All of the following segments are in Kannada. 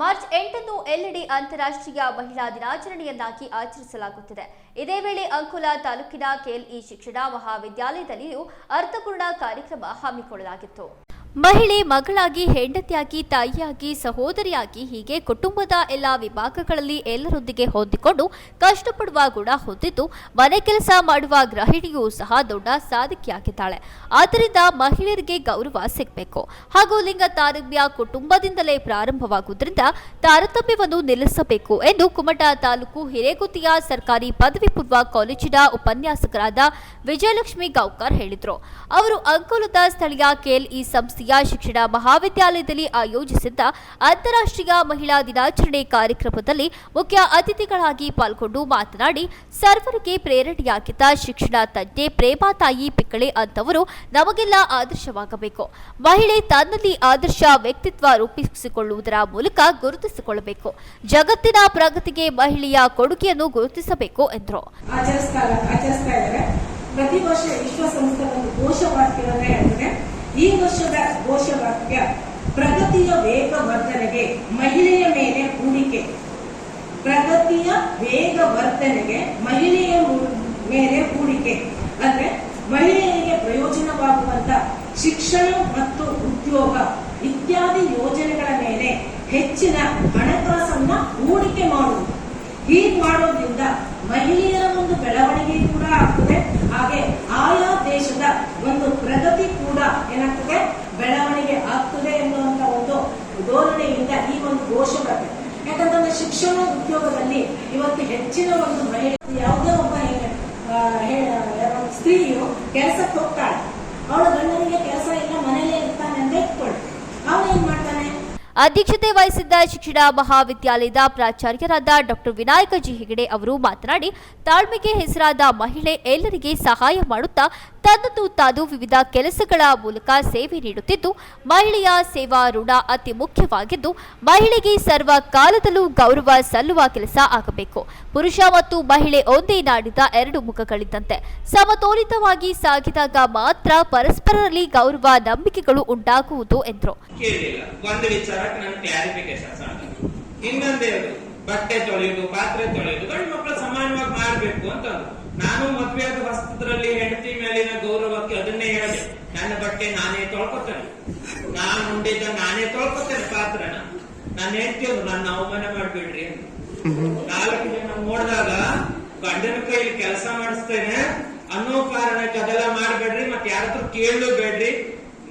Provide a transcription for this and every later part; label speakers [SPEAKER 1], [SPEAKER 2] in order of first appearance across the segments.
[SPEAKER 1] ಮಾರ್ಚ್ ಎಂಟನ್ನು ಎಲ್ಲೆಡೆ ಅಂತಾರಾಷ್ಟ್ರೀಯ ಮಹಿಳಾ ದಿನಾಚರಣೆಯನ್ನಾಗಿ ಆಚರಿಸಲಾಗುತ್ತಿದೆ. ಇದೇ ವೇಳೆ ಅಂಕೋಲಾ ತಾಲೂಕಿನ ಕೆಎಲ್ಇ ಶಿಕ್ಷಣ ಮಹಾವಿದ್ಯಾಲಯದಲ್ಲಿಯೂ ಅರ್ಥಪೂರ್ಣ ಕಾರ್ಯಕ್ರಮ ಹಮ್ಮಿಕೊಳ್ಳಲಾಗಿತ್ತು. ಮಹಿಳೆ ಮಗಳಾಗಿ, ಹೆಂಡತಿಯಾಗಿ, ತಾಯಿಯಾಗಿ, ಸಹೋದರಿಯಾಗಿ, ಹೀಗೆ ಕುಟುಂಬದ ಎಲ್ಲ ವಿಭಾಗಗಳಲ್ಲಿ ಎಲ್ಲರೊಂದಿಗೆ ಹೊಂದಿಕೊಂಡು ಕಷ್ಟಪಡುವ ಗುಣ ಹೊಂದಿದ್ದು, ಮನೆ ಕೆಲಸ ಮಾಡುವ ಗೃಹಿಣಿಯೂ ಸಹ ದೊಡ್ಡ ಸಾಧಕಿಯಾಗಿದ್ದಾಳೆ. ಆದ್ದರಿಂದ ಮಹಿಳೆಯರಿಗೆ ಗೌರವ ಸಿಗಬೇಕು. ಹಾಗೂ ಲಿಂಗ ತಾರತಮ್ಯ ಕುಟುಂಬದಿಂದಲೇ ಪ್ರಾರಂಭವಾಗುವುದರಿಂದ ತಾರತಮ್ಯವನ್ನು ನಿಲ್ಲಿಸಬೇಕು ಎಂದು ಕುಮಟಾ ತಾಲೂಕು ಹಿರೇಗುತ್ತಿಯ ಸರ್ಕಾರಿ ಪದವಿ ಪೂರ್ವ ಕಾಲೇಜಿನ ಉಪನ್ಯಾಸಕರಾದ ವಿಜಯಲಕ್ಷ್ಮಿ ಗೌಕರ್ ಹೇಳಿದರು. ಅವರು ಅಂಕೋಲದ ಸ್ಥಳೀಯ ಕೆಎಲ್ಇ ಸಂಸ್ಥೆಯ ಶಿಕ್ಷಣ ಮಹಾವಿದ್ಯಾಲಯದಲ್ಲಿ ಆಯೋಜಿಸಿದ್ದ ಅಂತಾರಾಷ್ಟ್ರೀಯ ಮಹಿಳಾ ದಿನಾಚರಣೆ ಕಾರ್ಯಕ್ರಮದಲ್ಲಿ ಮುಖ್ಯ ಅತಿಥಿಗಳಾಗಿ ಪಾಲ್ಗೊಂಡು ಮಾತನಾಡಿ, ಸರ್ವರಿಗೆ ಪ್ರೇರಣೆಯಾಗಿದ್ದ ಶಿಕ್ಷಣ ತಜ್ಞೆ ಪ್ರೇಮಾತಾಯಿ ಪಿಕ್ಕಳೆ ಅಂತವರು ನಮಗೆಲ್ಲ ಆದರ್ಶವಾಗಬೇಕು. ಮಹಿಳೆ ತನ್ನಲ್ಲಿ ಆದರ್ಶ ವ್ಯಕ್ತಿತ್ವ ರೂಪಿಸಿಕೊಳ್ಳುವುದರ ಮೂಲಕ ಗುರುತಿಸಿಕೊಳ್ಳಬೇಕು. ಜಗತ್ತಿನ ಪ್ರಗತಿಗೆ ಮಹಿಳೆಯ ಕೊಡುಗೆಯನ್ನು ಗುರುತಿಸಬೇಕು ಎಂದರು.
[SPEAKER 2] ಪ್ರತಿ ವರ್ಷ ವಿಶ್ವಸಂಸ್ಥೆ ಒಂದು ಘೋಷವಾಕ್ಯವನ್ನೇ ಹೇಳ್ತದೆ ಈ ವರ್ಷದ ಘೋಷವಾಕ್ಯ, ಪ್ರಗತಿಯ ವೇಗವರ್ಧನೆಗೆ ಮಹಿಳೆಯ ಮೇಲೆ ಹೂಡಿಕೆ. ಪ್ರಗತಿಯ ವೇಗವರ್ಧನೆಗೆ ಮಹಿಳೆಯ ಮೇಲೆ ಹೂಡಿಕೆ. ಅಂದ್ರೆ ಮಹಿಳೆಯರಿಗೆ ಪ್ರಯೋಜನವಾಗುವಂತ ಶಿಕ್ಷಣ ಮತ್ತು ಉದ್ಯೋಗ ಇತ್ಯಾದಿ ಯೋಜನೆಗಳ ಮೇಲೆ ಹೆಚ್ಚಿನ ಹಣಕಾಸನ್ನ ಹೂಡಿಕೆ ಮಾಡುವುದು. ಹೀಗೆ ಮಾಡೋದ್ರಿಂದ ಮಹಿಳೆಯರ ಒಂದು ಬೆಳವಣಿಗೆ ಶಿಕ್ಷಣ ಉದ್ಯೋಗದಲ್ಲಿ ಇವತ್ತು ಹೆಚ್ಚಿನ ಒಂದು ಮಹಿಳೆ ಯಾವುದೇ ಒಬ್ಬ ಸ್ತ್ರೀಯು ಕೆಲಸಕ್ಕೆ ಹೋಗ್ತಾಳೆ. ಅವಳ ಗಂಡನಿಗೆ ಕೆಲಸ ಇಲ್ಲ ಮನೆಯಲ್ಲೇ ಇರ್ತಾನೆ ಅಂತ ಇಟ್ಕೊಳ್ಳಿ ಅವನೇನ್ ಮಾಡ್ತಾನೆ?
[SPEAKER 1] ಅಧ್ಯಕ್ಷತೆ ವಹಿಸಿದ್ದ ಶಿಕ್ಷಣ ಮಹಾವಿದ್ಯಾಲಯದ ಪ್ರಾಚಾರ್ಯರಾದ ಡಾಕ್ಟರ್ ವಿನಾಯಕ ಜಿ ಹೆಗಡೆ ಅವರು ಮಾತನಾಡಿ, ತಾಳ್ಮೆಗೆ ಹೆಸರಾದ ಮಹಿಳೆ ಎಲ್ಲರಿಗೆ ಸಹಾಯ ಮಾಡುತ್ತಾ ತನ್ನನ್ನು ತಾನು ವಿವಿಧ ಕೆಲಸಗಳ ಮೂಲಕ ಸೇವೆ ನೀಡುತ್ತಿದ್ದು, ಮಹಿಳೆಯ ಸೇವಾ ಋಣ ಅತಿ ಮುಖ್ಯವಾಗಿದ್ದು, ಮಹಿಳೆಗೆ ಸರ್ವ ಕಾಲದಲ್ಲೂ ಗೌರವ ಸಲ್ಲುವ ಕೆಲಸ ಆಗಬೇಕು. ಪುರುಷ ಮತ್ತು ಮಹಿಳೆ ಒಂದೇ ನಾಡಿದ ಎರಡು ಮುಖಗಳಿದ್ದಂತೆ, ಸಮತೋಲಿತವಾಗಿ ಸಾಗಿದಾಗ ಮಾತ್ರ ಪರಸ್ಪರರಲ್ಲಿ ಗೌರವ ನಂಬಿಕೆಗಳು ಉಂಟಾಗುವುದು ಎಂದರು.
[SPEAKER 3] ಬಟ್ಟೆ ತೊಳೆಯುದು ಪಾತ್ರೆ ತೊಳೆಯುದು ಗಂಡು ಮಕ್ಕಳು ಸಮಾನವಾಗಿ ಮಾಡಬೇಕು ಅಂತ ನಾನು ಮದುವೆಯಾದ ವಸ್ತ್ರದಲ್ಲಿ ಮೇಲಿನ ಗೌರವಕ್ಕೆ ಅದನ್ನೇ ಹೇಳಿದೆ, ನನ್ನ ಬಟ್ಟೆ ನಾನೇ ತೊಳ್ಕೊತೇನೆ. ನಾನು ಉಂಡಿದ್ದ ನಾನೇ ತೊಳ್ಕೊತೇನೆ, ಪಾತ್ರನ. ನನ್ನ ಹೆಂಡತಿಯವರು ನನ್ನ ಅವಮಾನ ಮಾಡ್ಬೇಡ್ರಿ ನಾಲ್ಕು ಜನ ನೋಡಿದಾಗ ಗಂಡನ ಕೈಲಿ ಕೆಲಸ ಮಾಡಿಸ್ತೇನೆ, ಅನ್ನೋ ಕಾರಣಕ್ಕೆ ಅದೆಲ್ಲ ಮಾಡ್ಬೇಡ್ರಿ, ಮತ್ತೆ ಯಾರತ್ರ ಕೇಳಲು ಬೇಡ್ರಿ.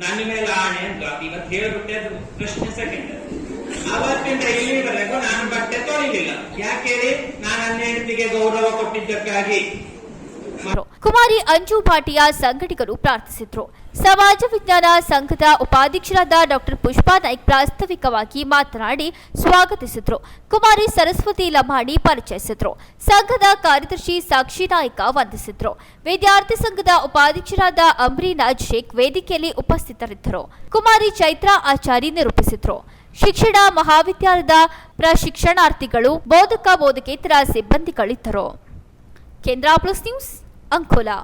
[SPEAKER 3] ನನ್ನ ಮೇಲೆ ಆಣೆ ಅಂತ ಇವತ್ತು ಹೇಳ್ಬಿಟ್ಟೆ ಅದು ಪ್ರಶ್ನೆ ಸೆಕೆಂಡ್ ಅವತ್ತಿಂದ ಇಲ್ಲಿವರೆಗೂ ನಾನು ಬಟ್ಟೆ ತೊಳಿಲಿಲ್ಲ. ಯಾಕೆ ನಾನು ನನ್ನ ಹೆಂಡತಿಗೆ ಗೌರವ ಕೊಟ್ಟಿದ್ದಕ್ಕಾಗಿ.
[SPEAKER 1] ಕುಮಾರಿ ಅಂಜು ಭಾಟಿಯ ಸಂಘಟಕರು ಪ್ರಾರ್ಥಿಸಿದ್ರು. ಸಮಾಜ ವಿಜ್ಞಾನ ಸಂಘದ ಉಪಾಧ್ಯಕ್ಷರಾದ ಡಾಕ್ಟರ್ ಪುಷ್ಪಾ ನಾಯ್ಕ್ ಪ್ರಾಸ್ತಾವಿಕವಾಗಿ ಮಾತನಾಡಿ ಸ್ವಾಗತಿಸಿದ್ರು. ಕುಮಾರಿ ಸರಸ್ವತಿ ಲಮಾಣಿ ಪರಿಚಯಿಸಿದ್ರು. ಸಂಘದ ಕಾರ್ಯದರ್ಶಿ ಸಾಕ್ಷಿ ನಾಯ್ಕ ವಂದಿಸಿದ್ರು. ವಿದ್ಯಾರ್ಥಿ ಸಂಘದ ಉಪಾಧ್ಯಕ್ಷರಾದ ಅಮ್ರೀನಾಜ್ ಶೇಖ್ ವೇದಿಕೆಯಲ್ಲಿ ಉಪಸ್ಥಿತರಿದ್ದರು. ಕುಮಾರಿ ಚೈತ್ರಾ ಆಚಾರಿ ನಿರೂಪಿಸಿದ್ರು. ಶಿಕ್ಷಣ ಮಹಾವಿದ್ಯಾಲಯದ ಪ್ರಶಿಕ್ಷಣಾರ್ಥಿಗಳು, ಬೋಧಕ, ಬೋಧಕೇತರ ಸಿಬ್ಬಂದಿಗಳಿದ್ದರು. ಕೇಂದ್ರ ಪ್ಲಸ್ ನ್ಯೂಸ್ ಅಂಕೋಲಾ